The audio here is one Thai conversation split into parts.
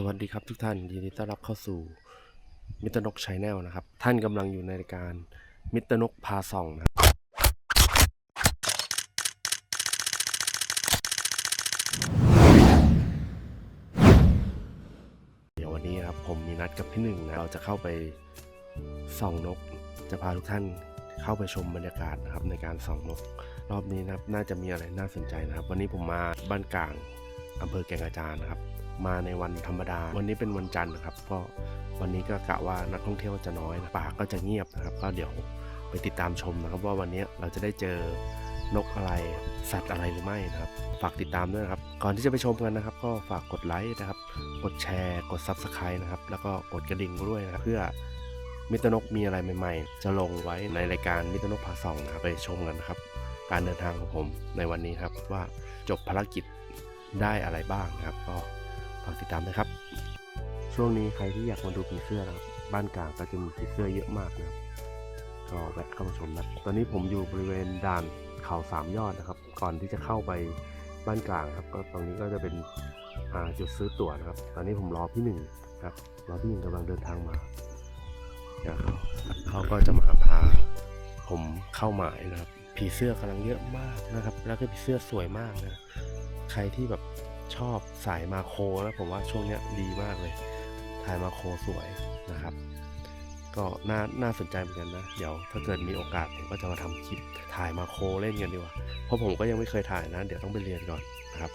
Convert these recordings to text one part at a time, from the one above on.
สวัสดีครับทุกท่านยินดีต้อนรับเข้าสู่มิตรนกชาแนลนะครับ ท่านกำลังอยู่ในรายการมิตรนกพาส่องนะครับ เดี๋ยววันนี้ครับผมมีนัดกับพี่หนึ่งนะ เราจะเข้าไปส่องนก จะพาทุกท่านเข้าไปชมบรรยากาศนะครับในการส่องนก รอบนี้นะครับน่าจะมีอะไรน่าสนใจนะครับ วันนี้ผมมาบ้านกลางอำเภอแก่งกระจานนะครับ มาในวันธรรมดา วันนี้เป็นวันจันทร์นะครับ ก็วันนี้ก็กะว่านักท่องเที่ยวจะน้อยนะป่าก็จะเงียบนะครับ ก็เดี๋ยวไปติดตามชมนะครับ ว่าวันนี้เราจะได้เจอนกอะไร สัตว์อะไรหรือไม่นะครับ ฝากติดตามด้วยนะครับ ก่อนที่จะไปชมกันนะครับ ก็ฝากกดไลค์นะครับ กดแชร์ กด Subscribe นะครับ แล้วก็กดกระดิ่งด้วยนะครับ เพื่อมิตรนกมีอะไรใหม่ ๆ จะลงไว้ในรายการมิตรนกพาสองนะครับไปชมกันนะครับ การเดินทางของผมในวันนี้ครับว่าจบภารกิจได้อะไรบ้างนะครับก็ากติดตามนะครับ ช่วงนี้ใครที่อยากมาดูผีเสื้อนะครับ บ้านกลางก็จะมีผีเสื้อเยอะมากนะครับ ก็แวะเข้ามาชมนะตอนนี้ผมอยู่บริเวณด่านเขาสามยอดนะครับ ก่อนที่จะเข้าไปบ้านกลางครับ ก็ตรงนี้ก็จะเป็นจุดซื้อตั๋วนะครับ ตอนนี้ผมรอพี่หนึ่งครับรอพี่หนึ่งกำลังเดินทางมาเดี๋ยวเขาเขาก็จะมาพาผมเข้าหมายนะครับ ผีเสื้อกำลังเยอะมากนะครับ แล้วก็ผีเสื้อสวยมากนะ ใครที่แบบ ชอบสายมาโคนะผมว่าช่วงเนี้ยดีมากเลย ถ่ายมาโคสวยนะครับ ก็น่าน่าสนใจเหมือนกันนะ เดี๋ยวถ้าเกิดมีโอกาสผมก็จะมาทำคลิปถ่ายมาโคเล่นกันดีกว่า เพราะผมก็ยังไม่เคยถ่ายนะ เดี๋ยวต้องไปเรียนก่อนนะครับ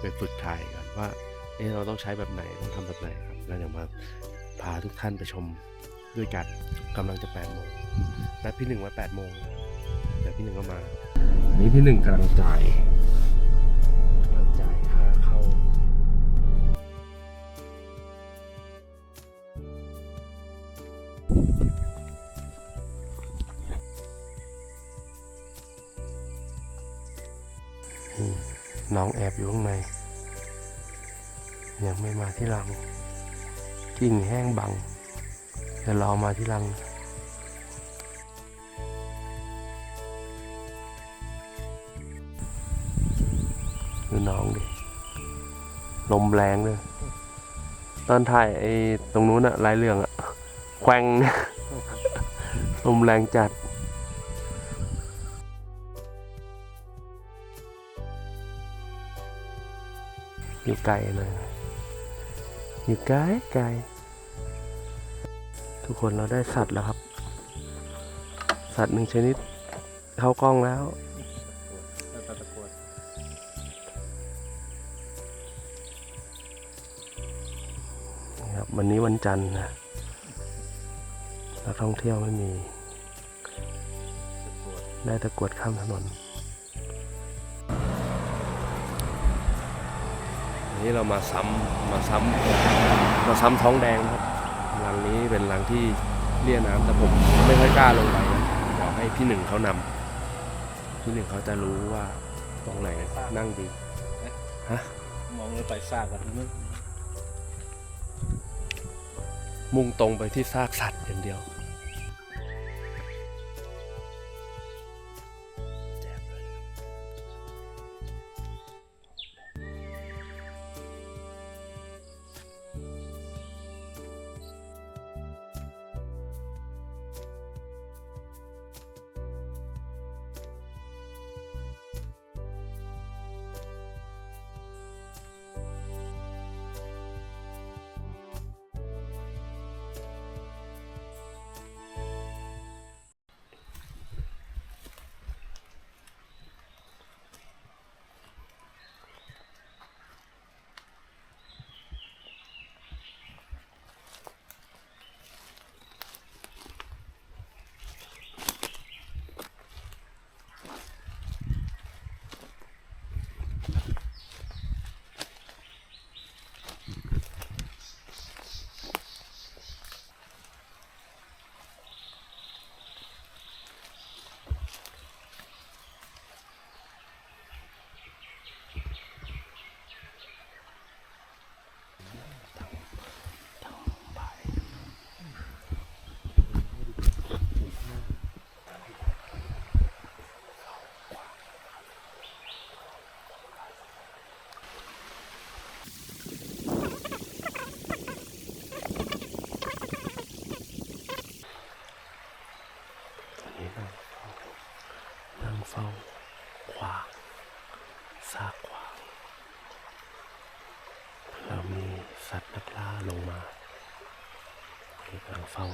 ไปฝึกถ่ายกันว่า เอะเราต้องใช้แบบไหนต้องทำแบบไหนครับ แล้วเดี๋ยวมาพาทุกท่านไปชมด้วยกันกำลังจะแปดโมงนัดพี่หนึ่งไว้แปดโมงเดี๋ยวพี่หนึ่งก็มานนี้พี่หนึ่งกำลังจ่าย น้องแอบอยู่ข้างใน ยังไม่มาที่รัง กิ่งแห้งบังเดี๋ยวรอมาที่รังดูน้องดิลมแรงเลยตอนถ่ายไอ้ตรงนู้นอะลายเรื่องอะแควงลมแรงจัด อยู่ไกลเลยอยู่ไกลไกลทุกคนเราได้สัตว์แล้วครับ สัตว์หนึ่งชนิด เข้ากล้องแล้วนี่ครับวันนี้วันจันทร์นะนักท่องเที่ยวไม่มี ได้ตะกรวดข้ามถนน นนี้เรามาซ้ำมาซ้ำมาซ้ำท้องแดงนะครับรังนี้เป็นรังที่เลี่ยน้ำแต่ผมไม่ค่อยกล้าลงไปนะเดี๋ยวให้พี่หนึ่งเขานำพี่หนึ่งเขาจะรู้ว่าตรงไหนนั่งดีฮะมองเลยไปซากกันมึงมุ่งตรงไปที่ซากสัตว์อย่างเดียว นั่งเฝ้าขวางซากขวางเพื่อมีสัตว์นักล่าลงมาที่กำลังเฝ้า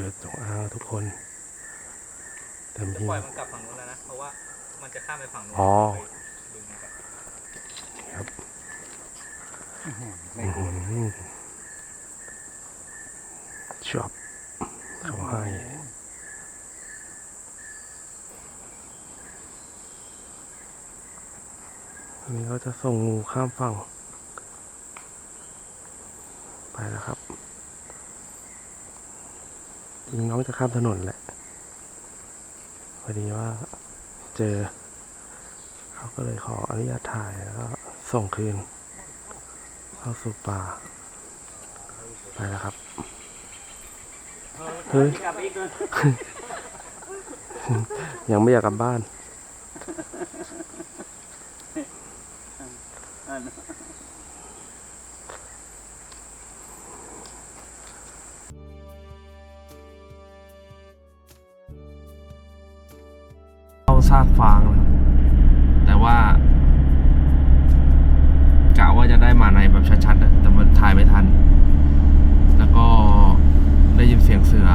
จอจงอางทุกคนเต็มจะที่ปล่อยมันกลับฝั่งนู้นแล้วนะ เพราะว่ามันจะข้ามไปฝั่งนู้นอ๋อไปดึงมันกลับไม่กลัวอืมชอบเขาให้อันนี้เขาจะส่งงูข้ามฝั่ง ไปแล้วครับ จริงน้องจะข้ามถนนแหละ พอดีว่าเจอ เขาก็เลยขออนุญาตถ่ายแล้วก็ส่งคืน เข้าสู่ป่า ไปแล้วครับ เฮ้ยยยังไม่อยากกลับบ้าน ซากฟางนะครับ แต่ว่ากะว่าจะได้มาในแบบชัดๆนะแต่มันถ่ายไม่ทัน แล้วก็ได้ยินเสียงเสือ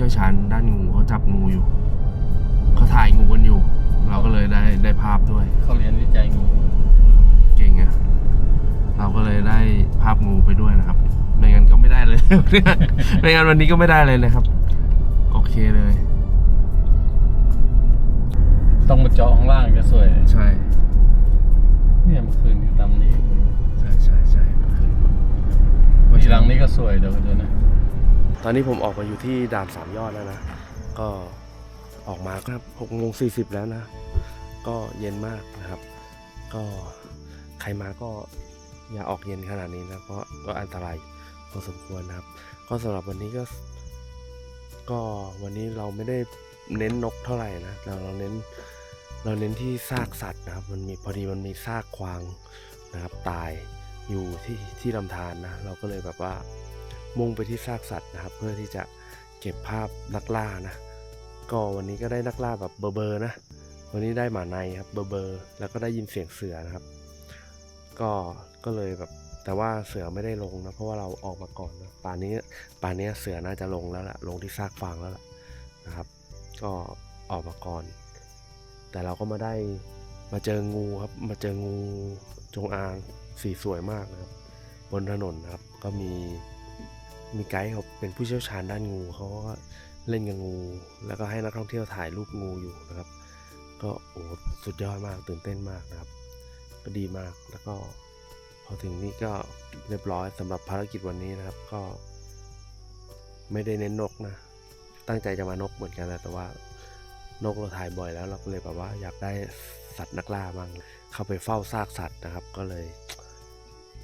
ชี่ยวชาญด้านงูเขาจับงูอยู่เขาถ่ายงูกันอยู่ เราก็เลยได้ได้ภาพด้วย เขาเรียนวิจัยงูเก่งอะเราก็เลยได้ภาพงูไปด้วยนะครับไม่งั้นก็ไม่ได้เลย ไม่งั้นวันนี้ก็ไม่ได้เลยนะครับ โอเคเลย ต้องมาเจาะข้างล่างจะสวย ใช่เนี่ยเมื่อคืนที่ตำนี้ ใช่ใช่ใช่ทีหลังนี้ก็สวยเดี๋ยวดูนะ ตอนนี้ผมออกมาอยู่ที่ด่านสามยอดแล้วนะ ก็ออกมาก็หกโมงสี่สิบแล้วนะ ก็เย็นมากนะครับ ก็ใครมาก็อย่าออกเย็นขนาดนี้นะ เพราะก็อันตรายพอสมควรนะครับ ก็สำหรับวันนี้ก็ ก็วันนี้เราไม่ได้เน้นนกเท่าไหร่นะเราเราเน้นเราเน้นที่ซากสัตว์นะครับ มันมีพอดีมันมีซากควางนะครับ ตายอยู่ที่ที่ลำธารนะเราก็เลยแบบว่า มุ่งไปที่ซากสัตว์นะครับ เพื่อที่จะเก็บภาพนักล่านะ ก็วันนี้ก็ได้นักล่าแบบเบอร์เบอร์นะ วันนี้ได้หมาในครับเบอร์เบอร์แล้วก็ได้ยินเสียงเสือนะครับ ก็ก็เลยแบบแต่ว่าเสือไม่ได้ลงนะ เพราะว่าเราออกมาก่อนนะป่านนี้ป่านนี้เสือน่าจะลงแล้วล่ะลงที่ซากฟางแล้วล่ะนะครับ ก็ออกมาก่อน แต่เราก็มาได้มาเจองูครับ มาเจองูจงอางสีสวยมากนะครับ บนถนนนะครับก็มี มีไกด์เขาเป็นผู้เชี่ยวชาญด้านงูเขาก็เล่นกับงู แล้วก็ให้นักท่องเที่ยวถ่ายรูปงูอยู่นะครับ ก็โอ้สุดยอดมากตื่นเต้นมากนะครับ ก็ดีมากแล้วก็พอถึงนี่ก็เรียบร้อยสำหรับภารกิจวันนี้นะครับ ก็ไม่ได้เน้นนกนะ ตั้งใจจะมานกเหมือนกันนะแต่ว่านกเราถ่ายบ่อยแล้วเราก็เลยแบบว่าอยากได้สัตว์นักล่าบ้างเข้าไปเฝ้าซากสัตว์นะครับ ก็เลย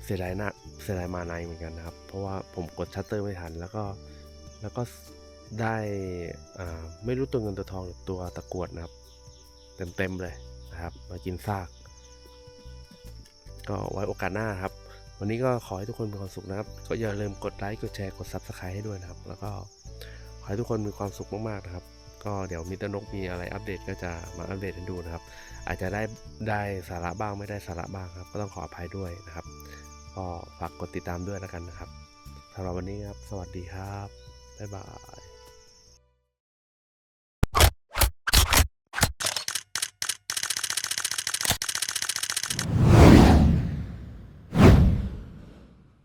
เสียดายนะเสียดายมาในเหมือนกันนะครับ เพราะว่าผมกดชัตเตอร์ไม่ทัน แล้วก็แล้วก็ได้อ่าไม่รู้ตัวเงินตัวทองหรือตัวตะกรวดนะครับ เต็มๆเลยนะครับ มากินซาก ก็ไว้โอกาสหน้าครับ วันนี้ก็ขอให้ทุกคนมีความสุขนะครับ ก็อย่าลืมกดไลค์กดแชร์กด Subscribe ให้ด้วยนะครับ แล้วก็ขอให้ทุกคนมีความสุขมากๆนะครับก็เดี๋ยวมิตรนกมีอะไรอัปเดตก็จะมาอัปเดตให้ดูนะครับ อาจจะได้ได้สาระบ้างไม่ได้สาระบ้างครับ ก็ต้องขออภัยด้วยนะครับ ก็ฝากกดติดตามด้วยแล้วกันนะครับสำหรับวันนี้ครับ สวัสดีครับ บ๊ายบาย